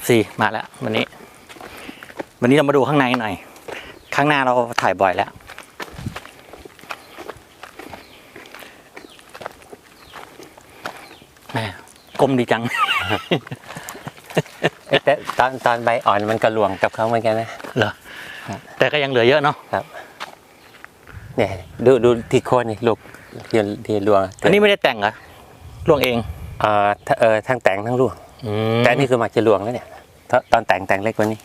FC มาแล้ววันนี้ วันนี้เรามาดูข้างในหน่อย ข้างหน้าเราถ่ายบ่อยแล้ว แม่กลมดีจัง เอ๊ะแต่ตอนตอนใบอ่อนมันก็หลวงกับเขาเหมือนกันนะ เหรอครับแต่ก็ยังเหลือเยอะเนาะครับเนี่ย ดูดูที่โคนนี่ลูกที่ที่หลวงอันนี้ไม่ได้แต่งเหรอลวงเอง เอ่อถ้าเออทั้งแต่งทั้งหลวงอืม แต่อันนี่คือมักจะหลวงแล้วเนี่ยตอนตอนแต่งแต่งเล็กกว่านี้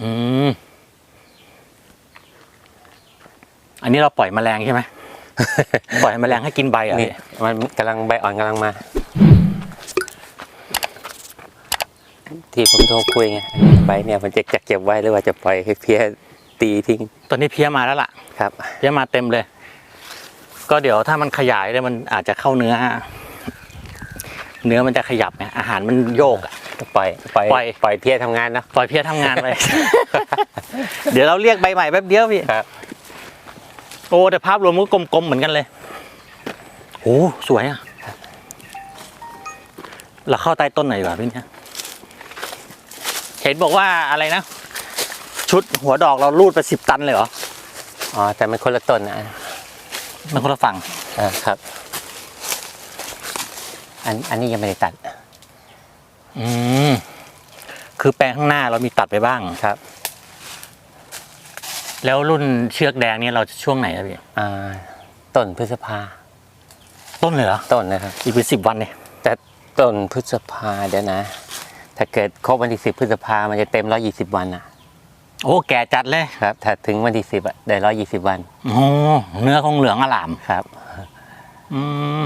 อืมอันนี้เราปล่อยแมลงใช่ไหมปล่อยแมลงให้กินใบเหรอะนี่มันกำลังใบอ่อนกำลังมา ที่ผมโทรคุยไงใบเนี่ยมันจะจะเก็บไว้หรือว่าจะปล่อยให้เพี้ยตีทิ้งตอนนี้เพี้ยมาแล้วล่ะ ครับ เพี้ยมาเต็มเลย ก็เดี๋ยวถ้ามันขยายเลยมันอาจจะเข้าเนื้อ เนื้อมันจะขยับไงอาหารมันโยกอะปล่อยปล่อยปล่อย ปล่อยเพี้ยทำงานเนาะปล่อยเพี้ยทำงานไป เดี๋ยวเราเรียกใบใหม่แป๊บเดียวพี่ ครับ โอ้แต่ภาพรวมก็กลมๆเหมือนกันเลยโอ้สวยอะ เราเข้าใต้ต้นหน่อยดีกว่าพี่เนี่ยเห็นบอกว่าอะไรนะ ชุดหัวดอกเรารูดไปสิบตันเลยเหรอ อ๋อแต่มันคนละต้นนะมันคนละฝั่งอ่าครับ อันอันนี้ยังไม่ได้ตัดอืมคือแปลงข้างหน้าเรามีตัดไปบ้างครับ แล้วรุ่นเชือกแดงเนี่ยเราจะช่วงไหนอะพี่อ่าต้นพฤษภา ต้นเลยเหรอต้นนะครับ อีกเป็นสิบวันเนี่ยแต่ต้นพฤษภาเดี๋ยวนะ ถ้าเกิดครบวันที่สิบพฤษภามันจะเต็มร้อยี่สิบวันนะโอ้แก่จัดเลยครับ ถ้าถึงวันที่สิบอะได้ร้อยี่สิบวันโอ้เนื้อคงเหลืองอลามครับ อืม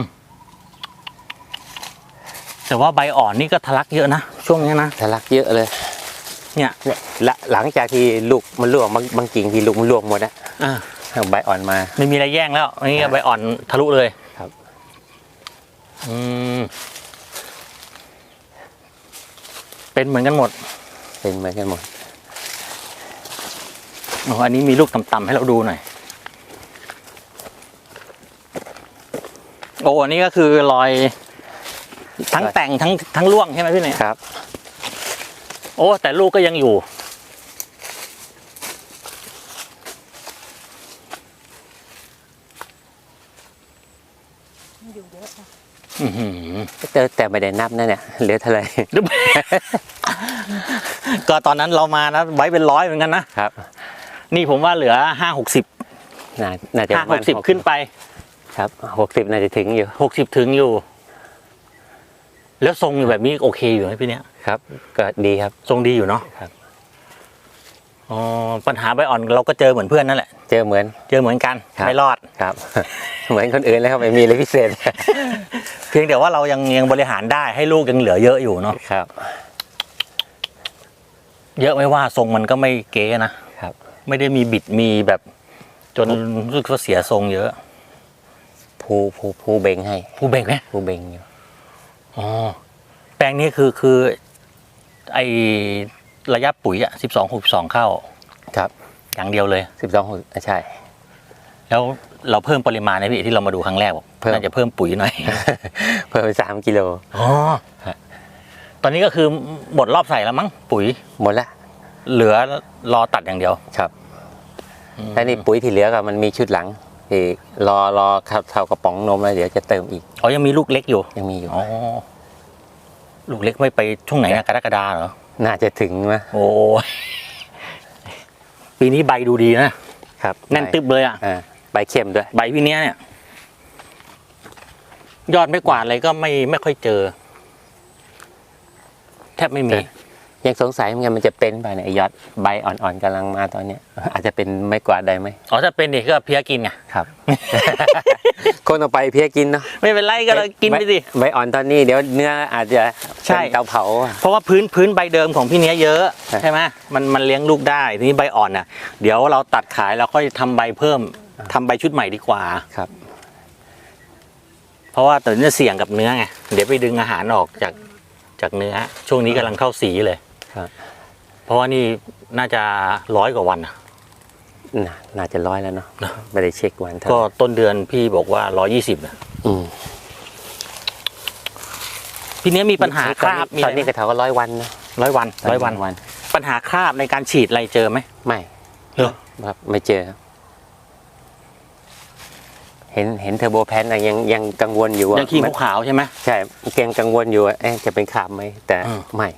แต่ว่าใบอ่อนนี่ก็ทะลักเยอะนะช่วงนี้นะทะลักเยอะเลย เนี่ยเนี่ยละหลังจากที่ลูกมันร่วงบางบางกิ่งที่ลูกมันร่วงหมดอะอ่าใบอ่อนมา ไม่มีอะไรแย่งแล้วอันนี้ครับใบอ่อนทะลุเลยครับ อืมเป็นเหมือนกันหมด เป็นเหมือนกันหมดโอ้อันนี้มีลูกต่ำๆให้เราดูหน่อยโอ้อันนี้ก็คือรอย ทั้งแต่งทั้งทั้งร่วงใช่ไหมพี่เนี่ยครับ โอ้แต่ลูกก็ยังอยู่ อยู่เยอะนะอื้อหือแต่แต่ไม่ได้นับนะเนี่ยเหลือเท่าไหร่ก็ตอนนั้นเรามานะไว้เป็นร้อยเหมือนกันนะครับนี่ผมว่าเหลือห้าหกสิบน่าน่าจะห้าประหมณกสิบขึ้นไปครับหกสิบน่าจะถึงอยู่ หกสิบถึงอยู่ แล้วทรงอยู่แบบนี้โอเคอยู่ไหมพี่เนี้ยครับ ก็ดีครับ ทรงดีอยู่เนาะครับอ๋อปัญหาใบอ่อนเราก็เจอเหมือนเพื่อนนั่นแหละ เจอเหมือน เจอเหมือนกันครับ ไม่รอด ครับ เหมือนคนอื่นเลยครับไม่มีอะไรพิเศษเพียงแต่ว่าเรายังยังบริหารได้ให้ลูกยังเหลือเยอะอยู่เนาะครับ เยอะไม่ว่าทรงมันก็ไม่เก๋นะครับ ไม่ได้มีบิดมีแบบ จนรู้สึกว่าเสียทรงเยอะ ภูภูภูเบงให้ ผู้เบรกไหมภูเบงอยู่ อ๋อแปลงนี้คือคือไอระยะปุ๋ยอะสิบสองหกสองเข้าครับอย่างเดียวเลยสิบสองใช่ แล้วเราเพิ่มปริมาณนะพี่ที่เรามาดูครั้งแรกบอกเพิ่มน่าจะเพิ่มปุ๋ยหน่อย เพิ่มไปสามกิโลอ๋อฮะตอนนี้ก็คือหมดรอบใส่แล้วมั้งปุ๋ยหมดละเหลือรอตัดอย่างเดียวครับแล้วนี่ปุ๋ยที่เหลือก็มันมีชุดหลัง ที่รอรอเข้าเข้ากระป๋องนมแล้วเดี๋ยวจะเติมอีกอ๋อยังมีลูกเล็กอยู่ยังมีอยู่อ๋อลูกเล็กไม่ไปช่วงไหนนะกรกฎาเหรอน่าจะถึงนะโอ้ยปีนี้ใบดูดีนะครับแน่นตึบเลยอะอ่าใบเข้มด้วย ใบพี่เนี้ยเนี่ย ยอดไม่กวาดอะไรก็ไม่ไม่ค่อยเจอ แทบไม่มี ยังสงสัยเหมือนกันมันจะเป็นไปเนี่ยไอ้ยอดใบอ่อนๆกำลังมาตอนเนี้ยอาจจะเป็นไม่กวาดได้ไหมอ๋อถ้าเป็นเด็กก็เพี้ยกินไงครับ คนเอาไปเพี้ยกินเนาะไม่เป็นไรก็เลยกินไปสิใบอ่อนตอนนี้เดี๋ยวเนื้ออาจจะใช่เป็นเตาเผาอะเพราะว่าพื้นพื้นใบเดิมของพี่เนี้ยเยอะใช่ใช่ไหมมันมันเลี้ยงลูกได้ทีนี้ใบอ่อนน่ะ เดี๋ยวเราตัดขายแล้วค่อยทำใบเพิ่มทำใบชุดใหม่ดีกว่าครับ เพราะว่าตัวนี้เสี่ยงกับเนื้อไงเดี๋ยวไปดึงอาหารออกจากจากเนื้อ ช่วงนี้กำลังเข้าสีเลย ครับเพราะว่านี่น่าจะร้อยกว่าวันน่ะน่าน่าจะร้อยแล้วเนาะเนอะไม่ได้เช็ควันเท่าก็ไหร่ต้นเดือนพี่บอกว่าร้อยี่สิบนะอืมพี่เนี้ยมีปัญหาคราบมีตอะอนไรนี้ไหมกระเถาก็ร้อยวันนะร้อยวันร้อยวันวัน ปัญหาคราบในการฉีดอะไรเจอไหมไม่เหรอครับไม่เจอครับเห็นเห็นเทอร์โบแพนนะยังยังกังวลอยู่ว่ายังขี้ขาวๆใช่ไหมใช่ยังกังวลอยู่ว่าเอ๊ะจะเป็นขาบไหมแต่อืมไม่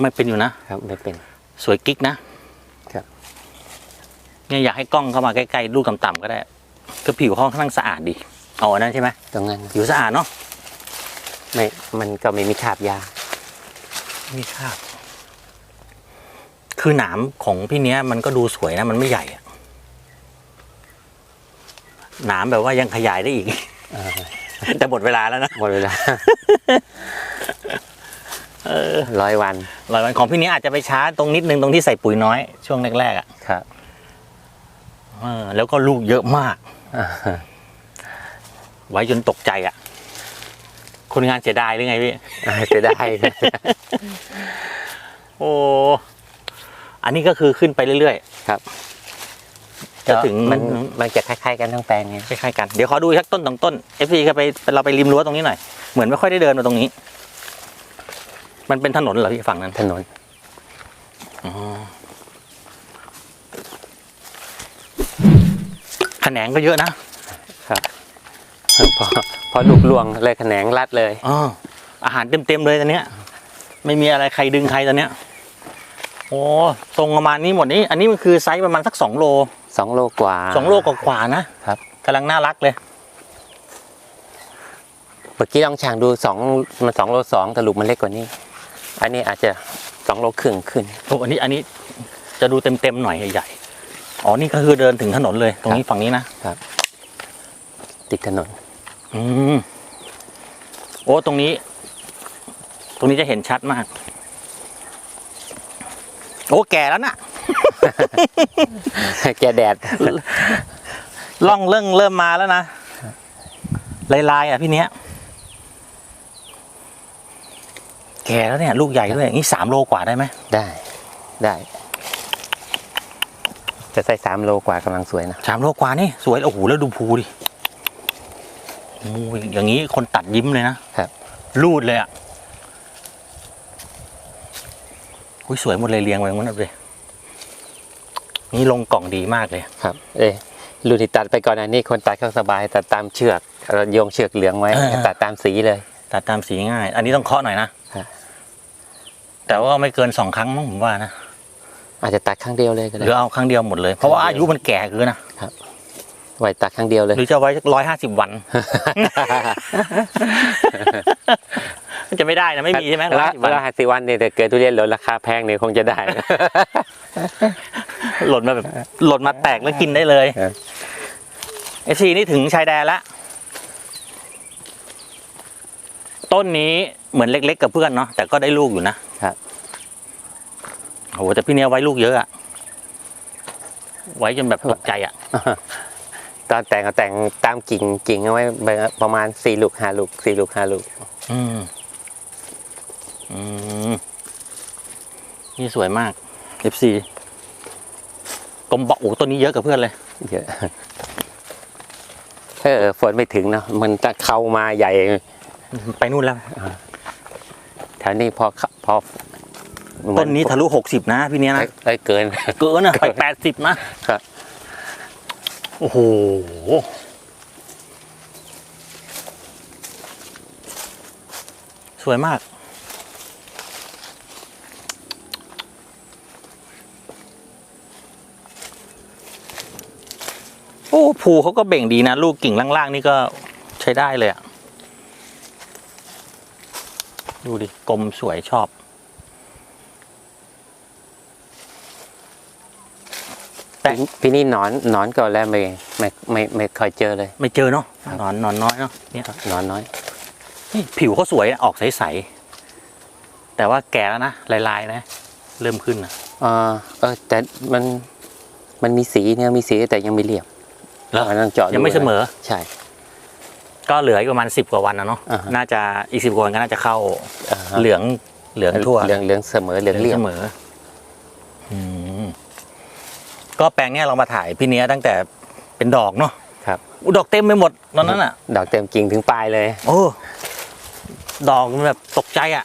ไม่เป็นอยู่นะ ครับไม่เป็น สวยกิ๊กนะครับ เนี่ยอยากให้กล้องเข้ามาใกล้ๆลูกต่ำๆก็ได้ก็ผิวเขาค่อนข้างสะอาดดีเอาอันนั้นใช่ไหมตรงนั้นผิวสะอาดเนาะไม่มันก็ไม่มีขาบยามีคราบคือหนามของพี่เนี้ยมันก็ดูสวยนะ มันไม่ใหญ่อะหนามแบบว่ายังขยายได้อีกเออแต่หมดเวลาแล้วนะ หมดเวลา ร้อยวันร้อยวันของพี่เนี้ยอาจจะไปช้าตรงนิดนึงตรงที่ใส่ปุ๋ยน้อยช่วงแรกๆอะครับเออแล้วก็ลูกเยอะมากอ่าไว้จนตกใจอะ คนงานเสียดายหรือไงพี่จะได้โอ้อันนี้ก็คือขึ้นไปเรื่อยครับๆจะถึงมันมันจะคล้ายๆกันทั้งแปลงไงคล้ายๆกันเดี๋ยวขอดูสักต้นสองต้นเอฟซีก็ไปเราไปริมรั้วตรงนี้หน่อยเหมือนไม่ค่อยได้เดินมาตรงนี้ มันเป็นถนนเหรอพี่ฝั่งนั้นถนนอ๋อแขนงก็เยอะนะครับพอพอลูกลวงเลยแขนงรัดเลยอ๋ออาหารเต็มๆเลยตอนเนี้ย ไม่มีอะไรใครดึงใครตอนเนี้ยโอ้ทรงประมาณนี้หมดนี้ อันนี้มันคือไซส์ประมาณสักสองโลสองโลกว่าสองโลกว่าๆนะครับกำลังน่ารักเลยเมื่อกี้ลองช่างดูสองมันสองโลสองแต่ลูกมันเล็กกว่านี้ อันนี้อาจจะสองโลครึ่งขึ้นโอ้อันนี้อันนี้จะดูเต็มๆหน่อยใหญ่ๆอ๋อนี่ก็คือเดินถึงถนนเลย ตรงนี้ฝั่งนี้นะติดถนน อืมโอ้ตรงนี้ ตรงนี้จะเห็นชัดมาก โอ้แก่แล้วน่ะ แกแดดล่องเริ่มเริ่มมาแล้วนะลายลายๆอะพี่เนี้ย แก่แล้วเนี่ยลูกใหญ่ด้วยนี่สามโลกว่าได้ไหมได้ได้ จะใส่สามโลกว่ากำลังสวยนะสามโลกว่านี่สวยโอ้โหแล้วดูภูดิโอ้ยอย่างนี้คนตัดยิ้มเลยนะครับรูดเลยอะอุ้ยสวยหมดเลยเรียงไว้หมดเลยนี่ลงกล่องดีมากเลยครับ เอ้ลูกที่ตัดไปก่อนอันนี้คนตัดเขาสบายตัดตามเชือกเราโยงเชือกเหลืองไว้เออตัดตามสีเลย ตัดตามสีง่าย อันนี้ต้องเคาะหน่อยนะฮะ แต่ว่าไม่เกินสองครั้งมั้งผมว่านะอาจจะตัดครั้งเดียวเลยก็หได้ รือเอาครั้งเดียวหมดเลยเพราะว่าอายุมันแก่เกินนะไว้ตัดครั้งเดียวเลย หรือจะไว้ร้อยห้าสิบวัน มันจะไม่ได้นะไม่มีใช่ไหมร้อยแล้วห้าสิบวันแล้วห้าสิบวันเนี่ยแต่เกิดทุเรียนลดราคาแพงเนี่ยคงจะได้หล่นมาแบบหล่นมาแตกแล้วกินได้เลยเออไอซีนี่ถึงชายแดนละ ต้นนี้เหมือนเล็ก ๆ กับเพื่อนเนาะแต่ก็ได้ลูกอยู่นะครับโอ้โหแต่พี่เนี้ยไว้ลูกเยอะอะไว้จนแบบตกใจอะตอนแต่งก็แต่งตามกิ่งกิ่งเอาไว้ประมาณสี่ลูกห้าลูกสี่ลูกห้าลูกอืมอืมนี่สวยมาก FC กลมบอกโอ้ต้นนี้เยอะกับเพื่อนเลยเยอะเออฝนไม่ถึงเนาะมันจะเข้ามาใหญ่ ไปนู่นแล้วแถวนี้พอเข้าพอต้นนี้ทะลุหกสิบนะพี่เนี้ยเอ้นะยเอ้ยเกิน เกินอะไปแปดสิบนะครับ โอ้โหสวยมาก โอ้ภูเขาก็เบ่งดีนะ ลูกกิ่งล่างๆ นี่ก็ใช้ได้เลยอะ ดูดิกลมสวยชอบ แต่ปีนี้หนอนหนอนก่อนแล้วไม่ไม่ไม่ไม่ค่อยเจอเลย ไม่เจอเนาะนอนนอนน้อยเนาะเนี่ยหนอนน้อยนี่ผิวเขาสวยอะออกใสๆแต่ว่าแก่แล้วนะลายๆนะ เริ่มขึ้นนะเออเออแต่มันมันมีสีเนี่ยมีสีแต่ยังไม่เรียบแล้วมันต้องเจาะดูยังไม่เสมอใช่ ก็เหลืออีกประมาณสิบกว่าวันนะเนาะอ่าฮะน่น่าจะอีกสิบกว่าวันก็น่าจะเข้าอ่าฮะเหลืองเหลืองทั่ว เหลืองเหลืองเสมอเหลืองเรียบ เสมออืมก็แปลงเนี้ยเรามาถ่ายพี่เนี้ยตั้งแต่เป็นดอกเนาะครับ อุยดอกเต็มไปหมดตอนนั้นอะ ดอกเต็มกิ่งถึงปลายเลย โอ้ ดอกมันแบบตกใจอะ่ะ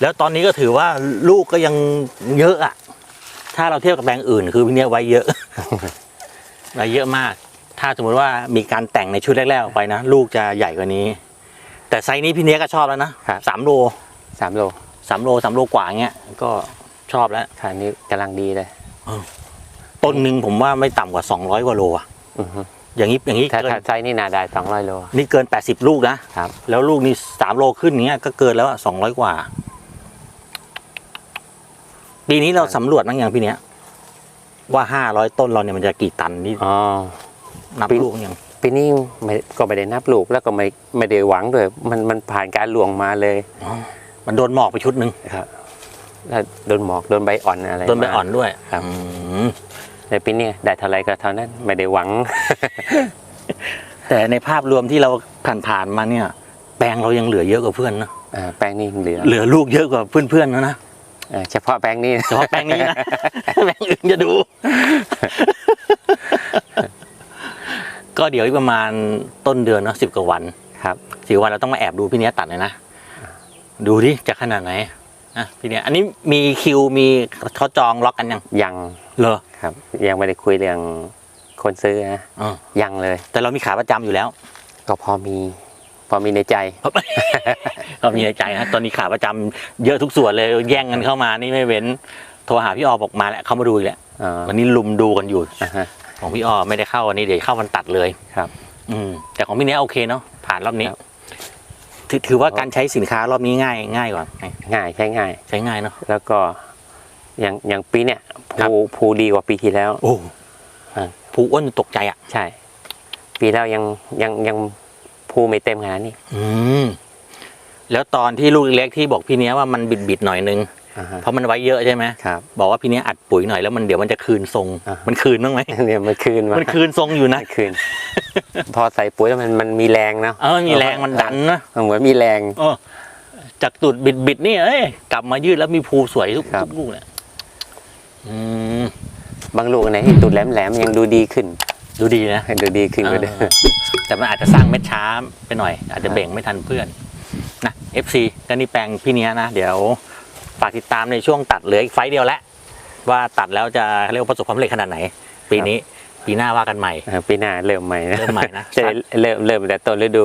แล้วตอนนี้ก็ถือว่าลูกก็ยังเยอะอะถ้าเราเทียบกับแปลงอื่น คือพี่เนี้ยไว้เยอะ ไว้เยอะมาก ถ้าสมมติว่ามีการแต่งในชุดแรกๆออกไปนะ ลูกจะใหญ่กว่านี้ แต่ไซส์นี้พี่เนี้ยก็ชอบแล้วนะครับสามโลสามโลสามโลสามโลกว่าเงี้ยก็ชอบแล้วค่ะนี่กำลังดีเลยต้นหนึ่งผมว่าไม่ต่ำกว่า200กว่าโลอะอือฮึอย่างนี้อย่างนี้ถ้าเกิถ้านไซส์นี่นาได้สองร้อยโลนี่เกิน80ลูกนะครับแล้วลูกนี่สามโลขึ้นเงี้ยก็เกินแล้วสองร้อยกว่า ปีนี้เราสำรวจบ้างยังพี่เนี้ยว่าห้าร้อยต้นเราเนี่ยมันจะกี่ตันนี่อ๋อ นับปีลูกยังปีนี้ไม่ก็ไม่ได้นับลูกแล้วก็ไม่ไม่ได้หวังด้วย มันมันผ่านการหลวงมาเลยอ๋อมันโดนหมอกไปชุดหนึ่งครับแล้วโดนหมอกโดนใบอ่อนอะไรโดนใบมาอ่อนด้วยครับอืมในปีนี้ได้เท่าไรก็เท่านั้นไม่ได้หวัง แต่ในภาพรวมที่เราผ่านๆมาเนี่ย แปลงเรายังเหลือเยอะกว่าเพื่อนนะอ่าแป้งนี่เหลือ เหลือลูกเยอะกว่าเพื่อนๆนะนะเออเฉพาะแป้งนี่เฉพาะแปลงนี้นะแปลงอื่นจะดู ก็เดี๋ยวอีกประมาณต้นเดือนเนาะสิบกว่าวันครับสิบวันเราต้องมาแอบดูพี่เนี้ยตัดเลยนะ ดูดิจะขนาดไหนนะพี่เนี้ยอันนี้มีคิวมีเขาจองล็อกกันยังยังเหรอครับ ยังไม่ได้คุยเรื่องคนซื้อนะอ๋อยังเลย แต่เรามีขาประจำอยู่แล้ว ก็พอมี พอมีในใจก็มีในใจนะตอนนี้ขาประจำเยอะทุกส่วนเลยแย่งกันเข้ามานี่ไม่เว้นโทรหาพี่ออบอกมาแล้วเขามาดูอีกแล้วอ่าวันนี้ลุมดูกันอยู่อ่าฮะ ของพี่ออไม่ได้เข้าวันนี้เดี๋ยวเข้าวันตัดเลยครับ อืมแต่ของพี่เนี้ยโอเคเนาะผ่านรอบนี้ ครับ ถือถือว่าการใช้สินค้ารอบนี้ง่าย ง่ายกว่าไหมง่ายใช้ง่าย ใช้ง่ายเนาะ แล้วก็อย่างอย่างปีเนี้ยครับ ภูภูดีกว่าปีที่แล้ว โอ้อ่าผู้อ้วนตกใจอะ ใช่ ปีแล้วยังยังยังภูไม่เต็มขนาดนี้ อืม แล้วตอนที่ลูกเล็กที่บอกพี่เนี้ยว่ามันบิดบิดๆหน่อยนึงอ่าฮะ เพราะมันไว้เยอะใช่ไหมครับบอกว่าพี่เนี้ยอัดปุ๋ยหน่อยแล้วมันเดี๋ยวมันจะคืนทรงอ่ามัมันคืนบ้างไหมเนี่ยมันคืนมามันคืนทรงอยู่นะมันคืน พอใส่ปุ๋ยแล้วมันมันมีแรงเนาะเออมีแรงมันดันนะมันเหมือนมีแรงเออจากตุดบิดบิดๆนี่เอ้ยกลับมายืดแล้วมีภูสวยทุกครับทุกลูกเนี่ยอืมบางลูกอันไหนที่ตุดแหลมๆยังดูดีขึ้น ดูดีนะดูดีขึ้นกว่าเดิมเออแต่มันอาจจะสร้างเม็ดช้าไปหน่อย อาจจะเบ่งไม่ทันเพื่อนนะ FC ก็นี่แปลงพี่เนี้ยนะเดี๋ยว ฝากติดตามในช่วงตัดเหลืออีกไฟต์เดียวแล้วว่าตัดแล้วจะเรียกว่าประสบความสำเร็จขนาดไหน ปีนี้ปีหน้าว่ากันใหม่ เออปีหน้าเริ่มใหม่นะเริ่มใหม่นะ จะได้เริ่มเริ่มแต่ต้นฤดู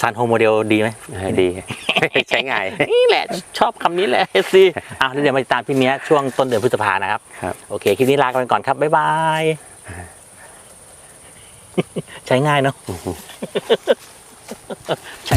ซันโฮโมเดลดีไหมเออดี ใช้ง่าย นี่แหละ ชอบคำนี้แหละ FC อะแล้วเดี๋ยวมาติดตามพี่เนี้ยช่วงต้นเดือนพฤษภานะครับ ครับ โอเคคลิปนี้ลากันไปก่อนครับบ๊ายบาย ใช้ง่ายเนาะ ใช้